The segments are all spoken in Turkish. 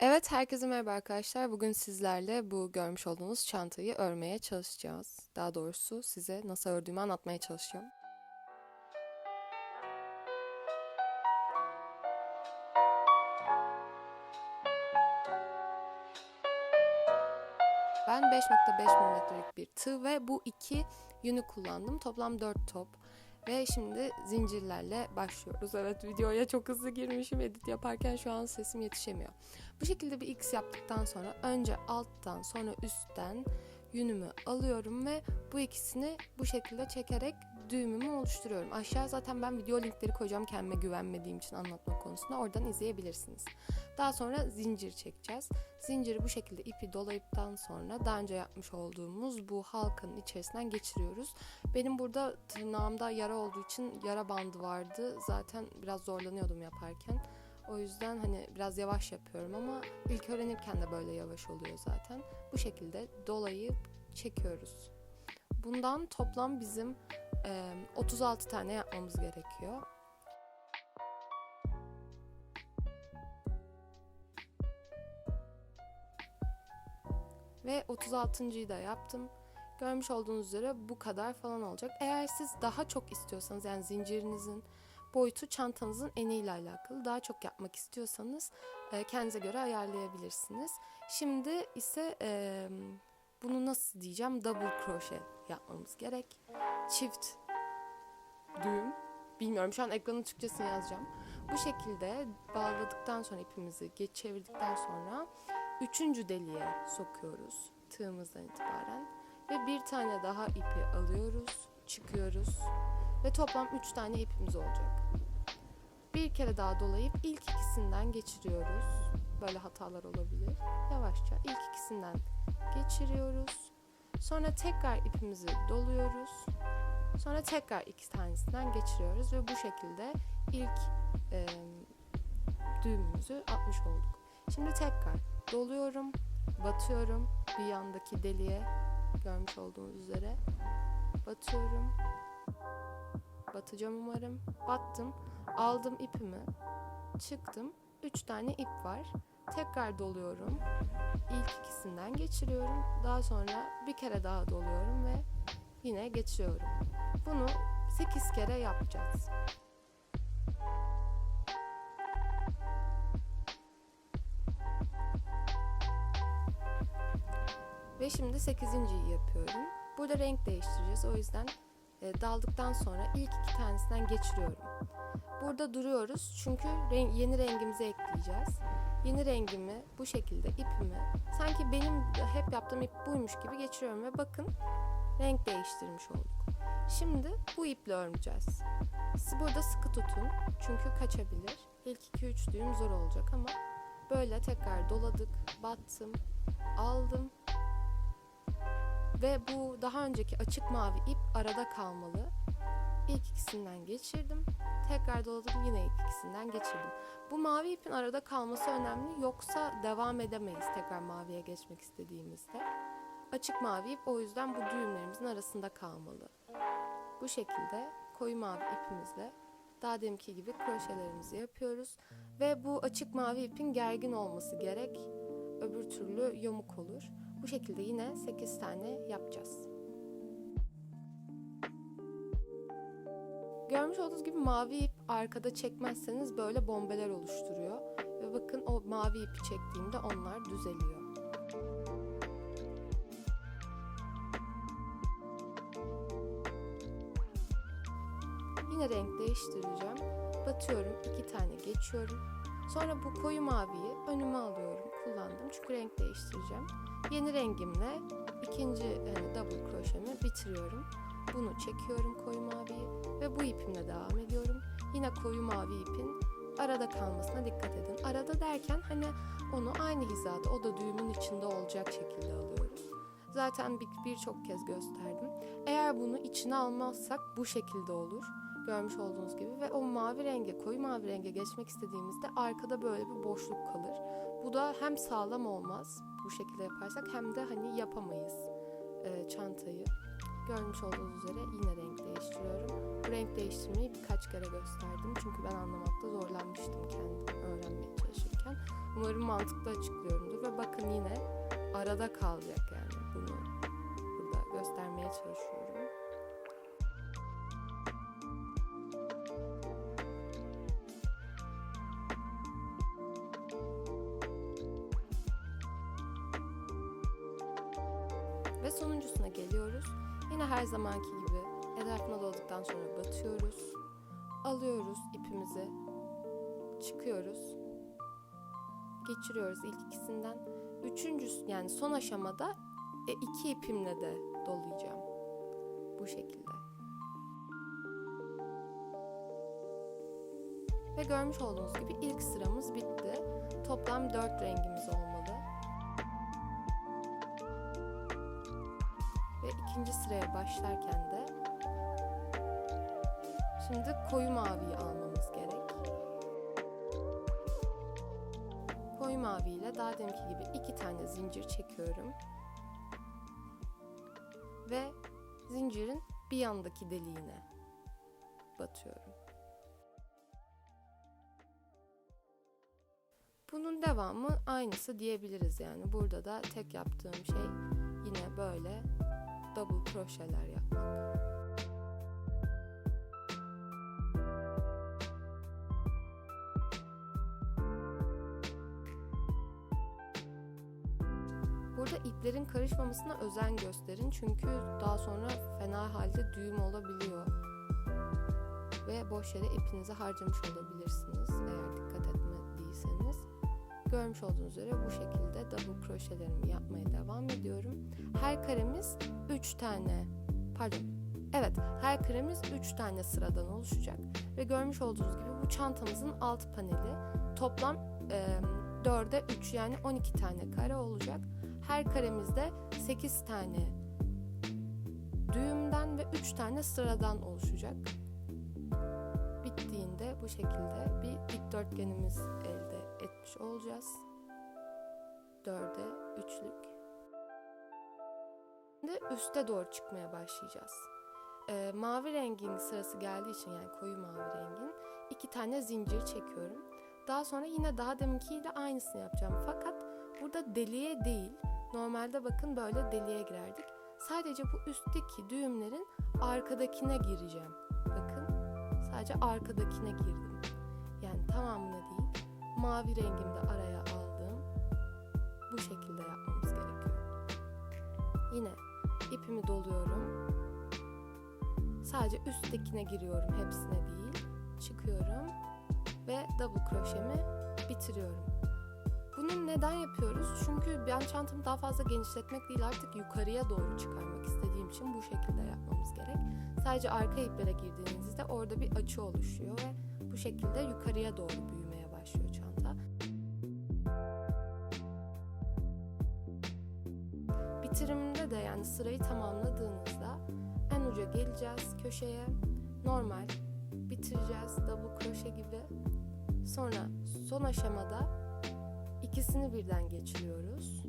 Evet, herkese merhaba arkadaşlar. Bugün sizlerle bu görmüş olduğunuz çantayı örmeye çalışacağız. Daha doğrusu size nasıl ördüğümü anlatmaya çalışacağım. Ben 5.5 milimetrelik bir tığ ve bu iki yünü kullandım. Toplam 4 top. Ve şimdi zincirlerle başlıyoruz. Evet videoya çok hızlı girmişim edit yaparken şu an sesim yetişemiyor. Bu şekilde bir x yaptıktan sonra önce alttan sonra üstten yünümü alıyorum ve bu ikisini bu şekilde çekerek düğümümü oluşturuyorum. Aşağı zaten ben video linkleri koyacağım kendime güvenmediğim için anlatma konusunda. Oradan izleyebilirsiniz. Daha sonra zincir çekeceğiz. Zinciri bu şekilde ipi dolayıptan sonra daha önce yapmış olduğumuz bu halkanın içerisinden geçiriyoruz. Benim burada tırnağımda yara olduğu için yara bandı vardı. Zaten biraz zorlanıyordum yaparken. O yüzden hani biraz yavaş yapıyorum ama ilk öğrenirken de böyle yavaş oluyor zaten. Bu şekilde dolayıp çekiyoruz. Bundan toplam bizim 36 tane yapmamız gerekiyor. Ve 36.yı da yaptım. Görmüş olduğunuz üzere bu kadar falan olacak. Eğer siz daha çok istiyorsanız yani zincirinizin boyutu çantanızın eniyle alakalı. Daha çok yapmak istiyorsanız kendinize göre ayarlayabilirsiniz. Şimdi ise bunu nasıl diyeceğim double kroşe yapmamız gerek. Çift düğüm. Bilmiyorum şu an ekranın Türkçesini yazacağım. Bu şekilde bağladıktan sonra ipimizi geç çevirdikten sonra üçüncü deliğe sokuyoruz tığımızdan itibaren ve bir tane daha ipi alıyoruz, çıkıyoruz ve toplam 3 tane ipimiz olacak. Bir kere daha dolayıp ilk ikisinden geçiriyoruz. Böyle hatalar olabilir. Yavaşça ilk ikisinden geçiriyoruz. Sonra tekrar ipimizi doluyoruz. Sonra tekrar iki tanesinden geçiriyoruz ve bu şekilde ilk e, düğümümüzü atmış olduk. Şimdi tekrar doluyorum, batıyorum bir yandaki deliğe görmüş olduğunuz üzere batıyorum batacağım umarım battım aldım ipimi çıktım 3 tane ip var. Tekrar doluyorum. İlk ikisinden geçiriyorum. Daha sonra bir kere daha doluyorum ve yine geçiyorum. Bunu 8 kere yapacağız. Ve şimdi 8.yi yapıyorum. Burada renk değiştireceğiz. O yüzden daldıktan sonra ilk iki tanesinden geçiriyorum. Burada duruyoruz çünkü renk, yeni rengimizi ekleyeceğiz. Yeni rengimi bu şekilde ipimi sanki benim hep yaptığım ip buymuş gibi geçiriyorum ve bakın renk değiştirmiş olduk. Şimdi bu iple örmeyeceğiz. Siz burada sıkı tutun çünkü kaçabilir. İlk 2-3 düğüm zor olacak ama böyle tekrar doladık, battım, aldım ve bu daha önceki açık mavi ip arada kalmalı. İlk ikisinden geçirdim. Tekrar doladım yine ilk ikisinden geçirdim. Bu mavi ipin arada kalması önemli yoksa devam edemeyiz tekrar maviye geçmek istediğimizde. Açık mavi ip o yüzden bu düğümlerimizin arasında kalmalı. Bu şekilde koyu mavi ipimizle daha deminki gibi kroşelerimizi yapıyoruz. Ve bu açık mavi ipin gergin olması gerek. Öbür türlü yamuk olur. Bu şekilde yine 8 tane yapacağız. Görmüş olduğunuz gibi mavi ip arkada çekmezseniz böyle bombeler oluşturuyor. Ve bakın o mavi ipi çektiğimde onlar düzeliyor. Yine renk değiştireceğim. Batıyorum, iki tane geçiyorum. Sonra bu koyu maviyi önüme alıyorum, kullandım çünkü renk değiştireceğim. Yeni rengimle ikinci hani double kroşemi bitiriyorum. Bunu çekiyorum koyu maviyi ve bu ipimle devam ediyorum. Yine koyu mavi ipin arada kalmasına dikkat edin. Arada derken hani onu aynı hizada o da düğümün içinde olacak şekilde alıyoruz. Zaten birçok bir kez gösterdim. Eğer bunu içine almazsak bu şekilde olur görmüş olduğunuz gibi ve o mavi renge koyu mavi renge geçmek istediğimizde arkada böyle bir boşluk kalır. Bu da hem sağlam olmaz bu şekilde yaparsak hem de hani yapamayız e, çantayı. Görmüş olduğunuz üzere yine renk değiştiriyorum. Bu renk değiştirmeyi birkaç kere gösterdim çünkü ben anlamakta zorlanmıştım kendim öğrenmeye çalışırken. Umarım mantıklı açıklıyorumdur ve bakın yine arada kalacak yani bunu burada göstermeye çalışıyorum. Zamanki gibi etrafına doladıktan sonra batıyoruz. Alıyoruz ipimizi. Çıkıyoruz. Geçiriyoruz ilk ikisinden. Üçüncüsü yani son aşamada e, iki ipimle de dolayacağım. Bu şekilde. Ve görmüş olduğunuz gibi ilk sıramız bitti. Toplam dört rengimiz olmalı. İkinci sıraya başlarken de şimdi koyu maviyi almamız gerek. Koyu mavi ile daha deminki gibi iki tane zincir çekiyorum. Ve zincirin bir yandaki deliğine batıyorum. Bunun devamı aynısı diyebiliriz yani. Burada da tek yaptığım şey yine böyle double kroşeler yapmak. Burada iplerin karışmamasına özen gösterin çünkü daha sonra fena halde düğüm olabiliyor. Ve boş yere ipinizi harcamış olabilirsiniz eğer. Görmüş olduğunuz üzere bu şekilde double kroşelerimi yapmaya devam ediyorum. Her karemiz 3 tane pardon evet her karemiz 3 tane sıradan oluşacak. Ve görmüş olduğunuz gibi bu çantamızın alt paneli toplam e, 4'e 3 yani 12 tane kare olacak. Her karemizde 8 tane düğümden ve 3 tane sıradan oluşacak. Bittiğinde bu şekilde bir dikdörtgenimiz elde etmiş olacağız. 4'e 3'lük. Şimdi üste doğru çıkmaya başlayacağız. Ee, mavi rengin sırası geldiği için yani koyu mavi rengin iki tane zincir çekiyorum. Daha sonra yine daha deminkiyle aynısını yapacağım. Fakat burada deliğe değil, normalde bakın böyle deliğe girerdik. Sadece bu üstteki düğümlerin arkadakine gireceğim. Bakın sadece arkadakine girdim. Yani tamamına değil, mavi rengimde araya aldım. Bu şekilde yapmamız gerekiyor. Yine ipimi doluyorum. Sadece üsttekine giriyorum, hepsine değil. Çıkıyorum ve double kroşemi bitiriyorum. Bunu neden yapıyoruz? Çünkü ben çantamı daha fazla genişletmek değil artık yukarıya doğru çıkarmak istediğim için bu şekilde yapmamız gerek. Sadece arka iplere girdiğinizde orada bir açı oluşuyor ve bu şekilde yukarıya doğru büyümeye başlıyor Bitirimde de yani sırayı tamamladığınızda en uca geleceğiz köşeye. Normal bitireceğiz double kroşe gibi. Sonra son aşamada ikisini birden geçiriyoruz.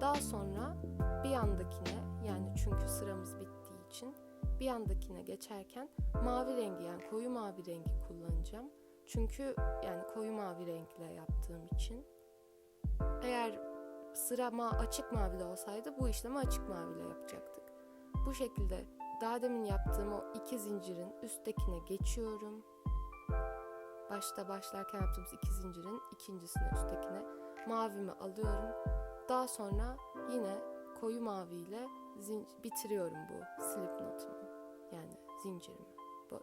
Daha sonra bir yandakine yani çünkü sıramız bittiği için bir yandakine geçerken mavi rengi yani koyu mavi rengi kullanacağım. Çünkü yani koyu mavi renkle yaptığım için. Eğer sıra ma açık mavide olsaydı bu işlemi açık maviyle yapacaktık. Bu şekilde daha demin yaptığım o iki zincirin üsttekine geçiyorum. Başta başlarken yaptığımız iki zincirin ikincisine üsttekine mavimi alıyorum. Daha sonra yine koyu maviyle bitiriyorum bu slip notumu. Yani zincirimi,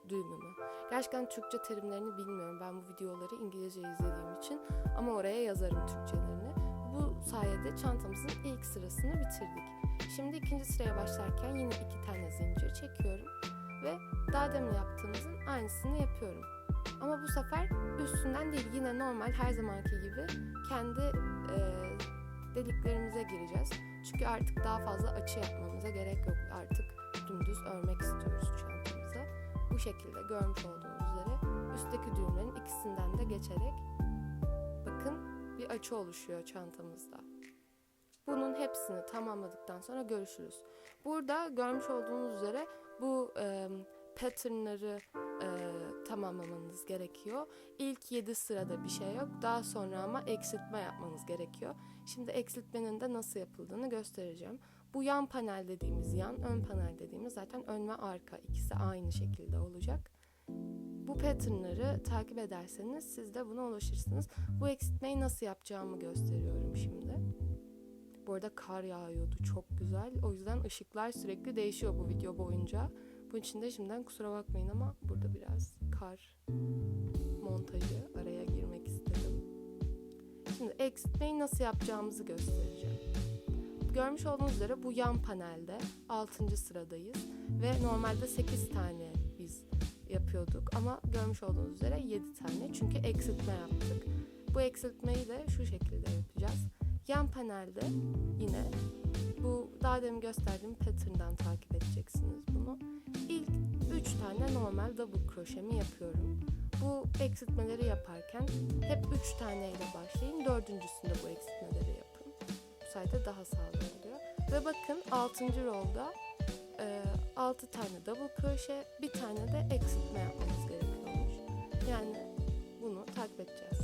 düğümümü. Gerçekten Türkçe terimlerini bilmiyorum. Ben bu videoları İngilizce izlediğim için ama oraya yazarım Türkçelerini. Sayede çantamızın ilk sırasını bitirdik. Şimdi ikinci sıraya başlarken yine iki tane zincir çekiyorum ve daha demin yaptığımızın aynısını yapıyorum. Ama bu sefer üstünden değil yine normal her zamanki gibi kendi e, deliklerimize gireceğiz. Çünkü artık daha fazla açı yapmamıza gerek yok. Artık dümdüz örmek istiyoruz çantamıza. Bu şekilde görmüş olduğunuz üzere üstteki düğümlerin ikisinden de geçerek bir açı oluşuyor çantamızda. Bunun hepsini tamamladıktan sonra görüşürüz. Burada görmüş olduğunuz üzere bu e, patternları e, tamamlamanız gerekiyor. İlk 7 sırada bir şey yok. Daha sonra ama eksiltme yapmanız gerekiyor. Şimdi eksiltmenin de nasıl yapıldığını göstereceğim. Bu yan panel dediğimiz yan, ön panel dediğimiz zaten ön ve arka ikisi aynı şekilde olacak. Bu patternları takip ederseniz siz de buna ulaşırsınız. Bu eksiltmeyi nasıl yapacağımı gösteriyorum şimdi. Bu arada kar yağıyordu çok güzel. O yüzden ışıklar sürekli değişiyor bu video boyunca. Bunun için de şimdiden kusura bakmayın ama burada biraz kar montajı araya girmek istedim. Şimdi eksiltmeyi nasıl yapacağımızı göstereceğim. Görmüş olduğunuz üzere bu yan panelde 6. sıradayız ve normalde 8 tane yapıyorduk ama görmüş olduğunuz üzere 7 tane çünkü eksiltme yaptık. Bu eksiltmeyi de şu şekilde yapacağız. Yan panelde yine bu daha demin gösterdiğim pattern'dan takip edeceksiniz bunu. İlk 3 tane normal double kroşemi yapıyorum. Bu eksiltmeleri yaparken hep 3 taneyle başlayın. Dördüncüsünde bu eksiltmeleri yapın. Bu sayede daha sağlam oluyor. Ve bakın 6. rolda 6 tane double kroşe, bir tane de eksiltme yapmamız gerekiyormuş. Yani bunu takip edeceğiz.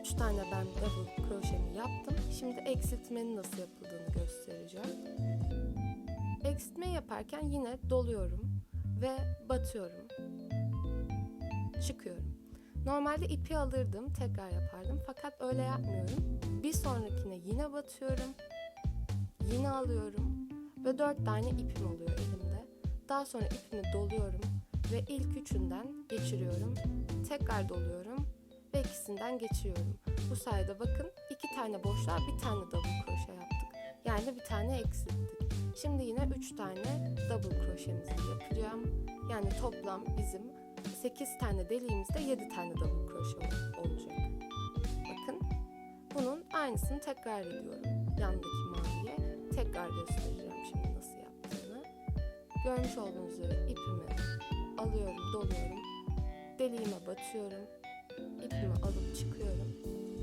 3 tane ben double kroşemi yaptım. Şimdi eksiltmenin nasıl yapıldığını göstereceğim. Eksiltme yaparken yine doluyorum ve batıyorum. Çıkıyorum. Normalde ipi alırdım, tekrar yapardım fakat öyle yapmıyorum. Bir sonrakine yine batıyorum. Yine alıyorum ve 4 tane ipim oluyor elimde. Daha sonra ipimi doluyorum ve ilk üçünden geçiriyorum. Tekrar doluyorum ve ikisinden geçiriyorum. Bu sayede bakın iki tane boşluğa bir tane double kroşe yaptık. Yani bir tane eksilttik. Şimdi yine üç tane double kroşemizi yapacağım. Yani toplam bizim 8 tane deliğimizde 7 tane double kroşe olacak. Bakın bunun aynısını tekrar ediyorum. Yandaki maviye tekrar yaptığını. Görmüş olduğunuz üzere ipimi alıyorum, doluyorum. Deliğime batıyorum ipimi alıp çıkıyorum.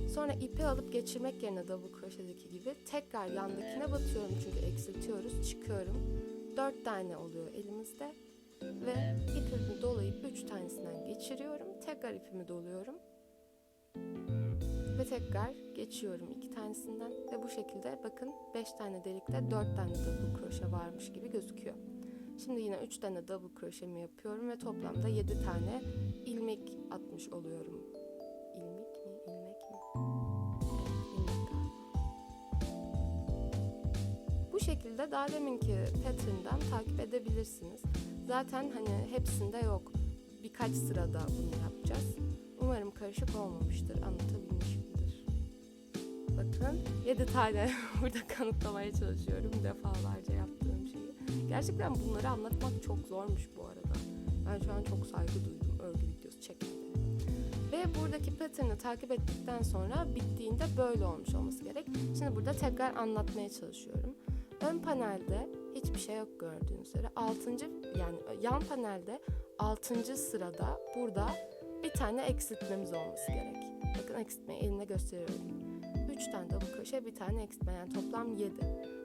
Sonra ipi alıp geçirmek yerine double kroşedeki gibi tekrar yandakine batıyorum çünkü eksiltiyoruz. Çıkıyorum. Dört tane oluyor elimizde. Ve ipimi dolayıp üç tanesinden geçiriyorum. Tekrar ipimi doluyorum. Ve tekrar geçiyorum iki tanesinden. Ve bu şekilde bakın beş tane delikte dört tane double kroşe varmış gibi gözüküyor. Şimdi yine 3 tane double kroşemi yapıyorum ve toplamda 7 tane ilmek atmış oluyorum. İlmek mi? İlmek mi? İlmek. Bu şekilde daha deminki pattern'dan takip edebilirsiniz. Zaten hani hepsinde yok. Birkaç sırada bunu yapacağız. Umarım karışık olmamıştır, anlatabilmişimdir. Bakın 7 tane burada kanıtlamaya çalışıyorum defalarca yaptığım şeyi. Gerçekten bunları anlatmak çok zormuş bu arada. Ben şu an çok saygı duydum örgü videosu çekmede. Ve buradaki pattern'ı takip ettikten sonra bittiğinde böyle olmuş olması gerek. Şimdi burada tekrar anlatmaya çalışıyorum. Ön panelde hiçbir şey yok gördüğünüz üzere. 6. yani yan panelde 6. sırada burada bir tane eksiltmemiz olması gerek. Bakın eksiltmeyi elimle gösteriyorum. 3 tane double kroşe, bir tane eksiltme yani toplam 7.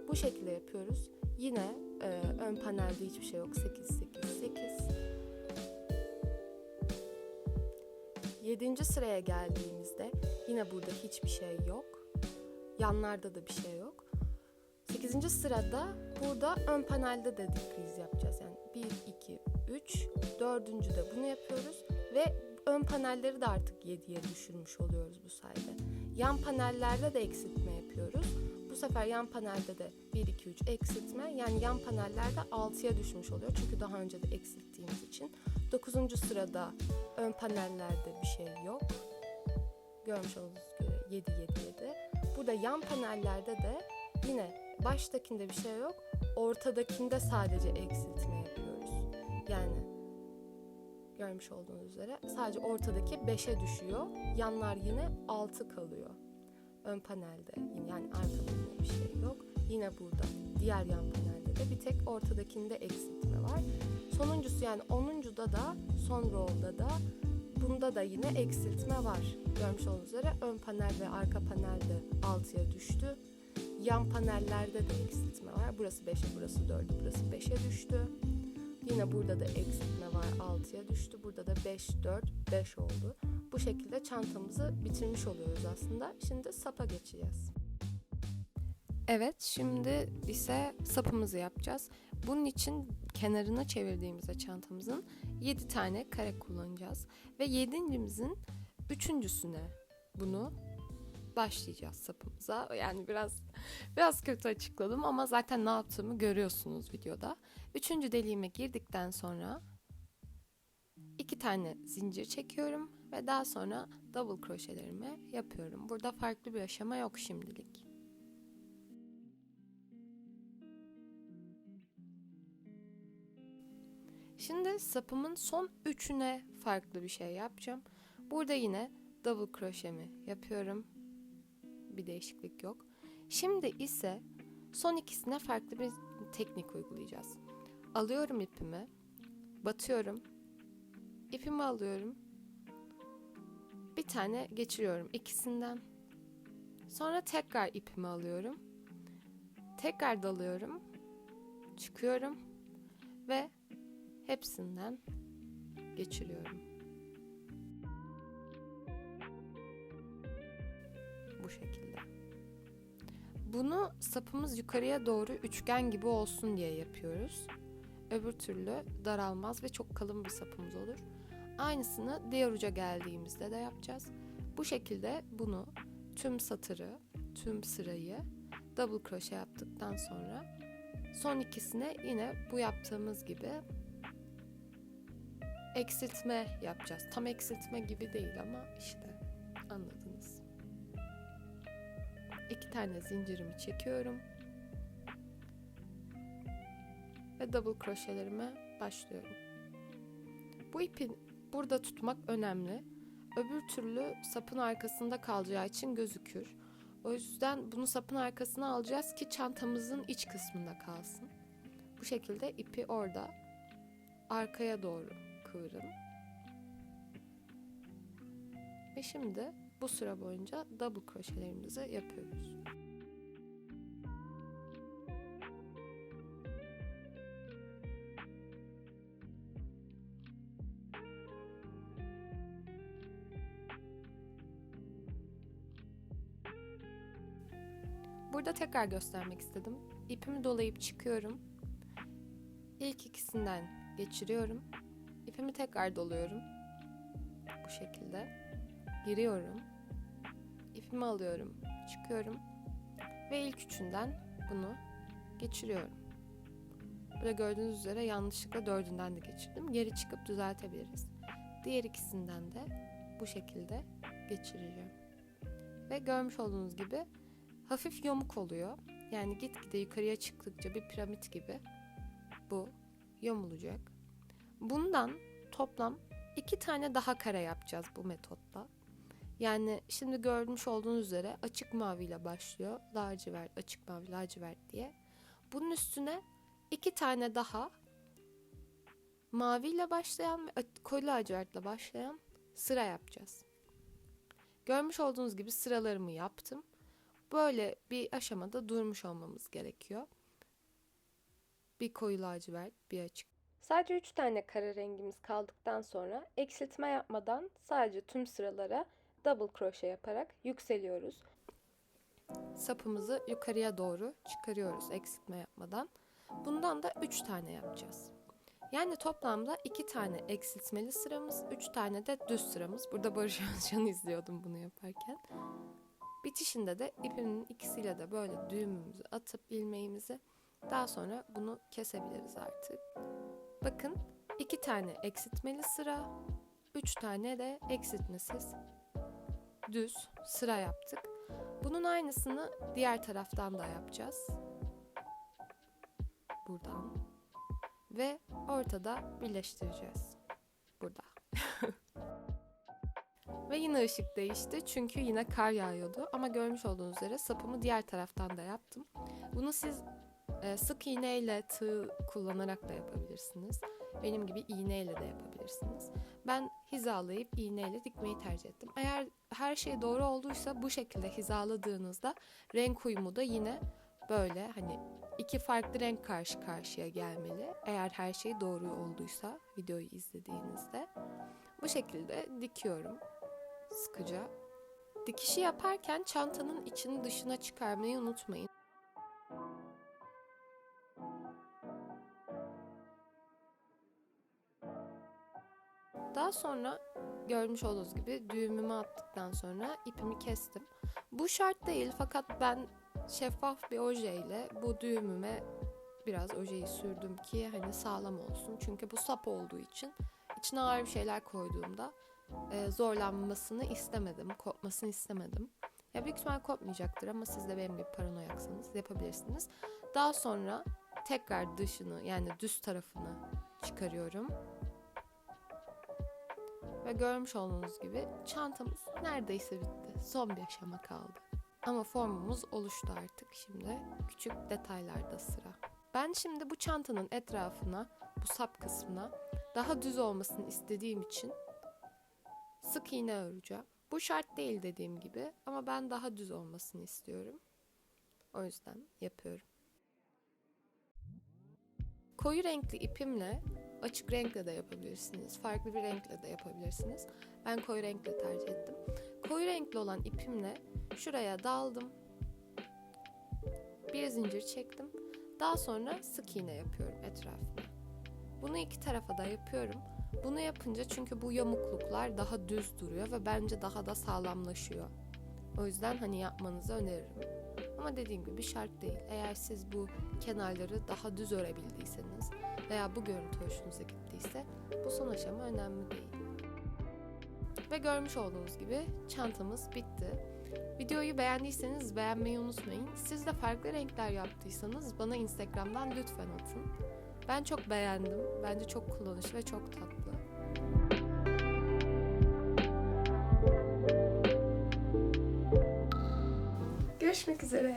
Bu şekilde yapıyoruz. Yine e, ön panelde hiçbir şey yok. 8, 8, 8. 7. sıraya geldiğimizde yine burada hiçbir şey yok. Yanlarda da bir şey yok. 8. sırada burada ön panelde de decrease yapacağız. Yani 1, 2, 3, 4. de bunu yapıyoruz ve ön panelleri de artık 7'ye düşürmüş oluyoruz bu sayede. Yan panellerde de eksiltme yapıyoruz. Bu sefer yan panelde de 1, 2, 3 eksiltme. Yani yan panellerde 6'ya düşmüş oluyor. Çünkü daha önce de eksilttiğimiz için. 9. sırada ön panellerde bir şey yok. Görmüş olduğunuz gibi 7, 7, 7. Burada yan panellerde de yine baştakinde bir şey yok. Ortadakinde sadece eksiltme yapıyoruz. Yani görmüş olduğunuz üzere sadece ortadaki 5'e düşüyor. Yanlar yine 6 kalıyor. Ön panelde yani arkada yine bir şey yok. Yine burada diğer yan panelde de bir tek ortadakinde eksiltme var. Sonuncusu yani 10'uncuda da son roll'da da bunda da yine eksiltme var. Görmüş olduğunuz üzere ön panel ve arka panel de 6'ya düştü. Yan panellerde de eksiltme var. Burası 5'e, burası 4'e, burası 5'e düştü. Yine burada da eksiltme var 6'ya düştü. Burada da 5, 4, 5 oldu. Bu şekilde çantamızı bitirmiş oluyoruz aslında. Şimdi sapa geçeceğiz. Evet şimdi ise sapımızı yapacağız. Bunun için kenarına çevirdiğimizde çantamızın 7 tane kare kullanacağız. Ve yedincimizin üçüncüsüne bunu başlayacağız sapımıza. Yani biraz biraz kötü açıkladım ama zaten ne yaptığımı görüyorsunuz videoda. Üçüncü deliğime girdikten sonra iki tane zincir çekiyorum ve daha sonra double kroşelerimi yapıyorum. Burada farklı bir aşama yok şimdilik. Şimdi sapımın son üçüne farklı bir şey yapacağım. Burada yine double kroşemi yapıyorum. Bir değişiklik yok. Şimdi ise son ikisine farklı bir teknik uygulayacağız. Alıyorum ipimi, batıyorum, ipimi alıyorum, bir tane geçiriyorum ikisinden. Sonra tekrar ipimi alıyorum, tekrar dalıyorum, çıkıyorum ve hepsinden geçiriyorum. Bu şekilde. Bunu sapımız yukarıya doğru üçgen gibi olsun diye yapıyoruz. Öbür türlü daralmaz ve çok kalın bir sapımız olur. Aynısını diğer uca geldiğimizde de yapacağız. Bu şekilde bunu tüm satırı, tüm sırayı double kroşe yaptıktan sonra son ikisine yine bu yaptığımız gibi eksiltme yapacağız. Tam eksiltme gibi değil ama işte anladınız. İki tane zincirimi çekiyorum. Ve double kroşelerime başlıyorum. Bu ipi burada tutmak önemli. Öbür türlü sapın arkasında kalacağı için gözükür. O yüzden bunu sapın arkasına alacağız ki çantamızın iç kısmında kalsın. Bu şekilde ipi orada arkaya doğru kıvırın. Ve şimdi bu sıra boyunca double kroşelerimizi yapıyoruz. Burada tekrar göstermek istedim. İpimi dolayıp çıkıyorum. İlk ikisinden geçiriyorum. İpimi tekrar doluyorum. Bu şekilde. Giriyorum. İpimi alıyorum. Çıkıyorum. Ve ilk üçünden bunu geçiriyorum. Burada gördüğünüz üzere yanlışlıkla dördünden de geçirdim. Geri çıkıp düzeltebiliriz. Diğer ikisinden de bu şekilde geçireceğim. Ve görmüş olduğunuz gibi hafif yamuk oluyor. Yani gitgide yukarıya çıktıkça bir piramit gibi bu yamulacak. Bundan toplam iki tane daha kare yapacağız bu metotla. Yani şimdi görmüş olduğunuz üzere açık maviyle başlıyor. Lacivert, açık mavi, lacivert diye. Bunun üstüne iki tane daha maviyle başlayan ve koyu lacivertle başlayan sıra yapacağız. Görmüş olduğunuz gibi sıralarımı yaptım. Böyle bir aşamada durmuş olmamız gerekiyor. Bir koyu lacivert, bir açık. Sadece 3 tane kare rengimiz kaldıktan sonra eksiltme yapmadan sadece tüm sıralara double kroşe yaparak yükseliyoruz. Sapımızı yukarıya doğru çıkarıyoruz eksiltme yapmadan. Bundan da 3 tane yapacağız. Yani toplamda 2 tane eksiltmeli sıramız, 3 tane de düz sıramız. Burada Barış Özcan'ı izliyordum bunu yaparken. Bitişinde de ipimin ikisiyle de böyle düğümümüzü atıp ilmeğimizi daha sonra bunu kesebiliriz artık. Bakın iki tane eksiltmeli sıra, üç tane de eksiltmesiz düz sıra yaptık. Bunun aynısını diğer taraftan da yapacağız. Buradan. Ve ortada birleştireceğiz. Burada. Ve yine ışık değişti çünkü yine kar yağıyordu. Ama görmüş olduğunuz üzere sapımı diğer taraftan da yaptım. Bunu siz e, sık iğne ile tığ kullanarak da yapabilirsiniz. Benim gibi iğneyle de yapabilirsiniz. Ben hizalayıp iğneyle dikmeyi tercih ettim. Eğer her şey doğru olduysa bu şekilde hizaladığınızda renk uyumu da yine böyle hani iki farklı renk karşı karşıya gelmeli. Eğer her şey doğru olduysa videoyu izlediğinizde. Bu şekilde dikiyorum sıkıca. Dikişi yaparken çantanın içini dışına çıkarmayı unutmayın. Daha sonra görmüş olduğunuz gibi düğümümü attıktan sonra ipimi kestim. Bu şart değil fakat ben şeffaf bir ojeyle bu düğümüme biraz ojeyi sürdüm ki hani sağlam olsun. Çünkü bu sap olduğu için içine ağır bir şeyler koyduğumda e, zorlanmasını istemedim, kopmasını istemedim. Ya büyük ihtimal kopmayacaktır ama siz de benim gibi paranoyaksanız yapabilirsiniz. Daha sonra tekrar dışını yani düz tarafını çıkarıyorum. Ve görmüş olduğunuz gibi çantamız neredeyse bitti. Son bir aşama kaldı. Ama formumuz oluştu artık şimdi. Küçük detaylarda sıra. Ben şimdi bu çantanın etrafına, bu sap kısmına daha düz olmasını istediğim için sık iğne öreceğim. Bu şart değil dediğim gibi ama ben daha düz olmasını istiyorum. O yüzden yapıyorum. Koyu renkli ipimle açık renkle de yapabilirsiniz. Farklı bir renkle de yapabilirsiniz. Ben koyu renkle tercih ettim. Koyu renkli olan ipimle şuraya daldım. Bir zincir çektim. Daha sonra sık iğne yapıyorum etrafına. Bunu iki tarafa da yapıyorum. Bunu yapınca çünkü bu yamukluklar daha düz duruyor ve bence daha da sağlamlaşıyor. O yüzden hani yapmanızı öneririm. Ama dediğim gibi şart değil. Eğer siz bu kenarları daha düz örebildiyseniz veya bu görüntü hoşunuza gittiyse bu son aşama önemli değil. Ve görmüş olduğunuz gibi çantamız bitti. Videoyu beğendiyseniz beğenmeyi unutmayın. Siz de farklı renkler yaptıysanız bana Instagram'dan lütfen atın. Ben çok beğendim. Bence çok kullanışlı ve çok tatlı. Görüşmek üzere.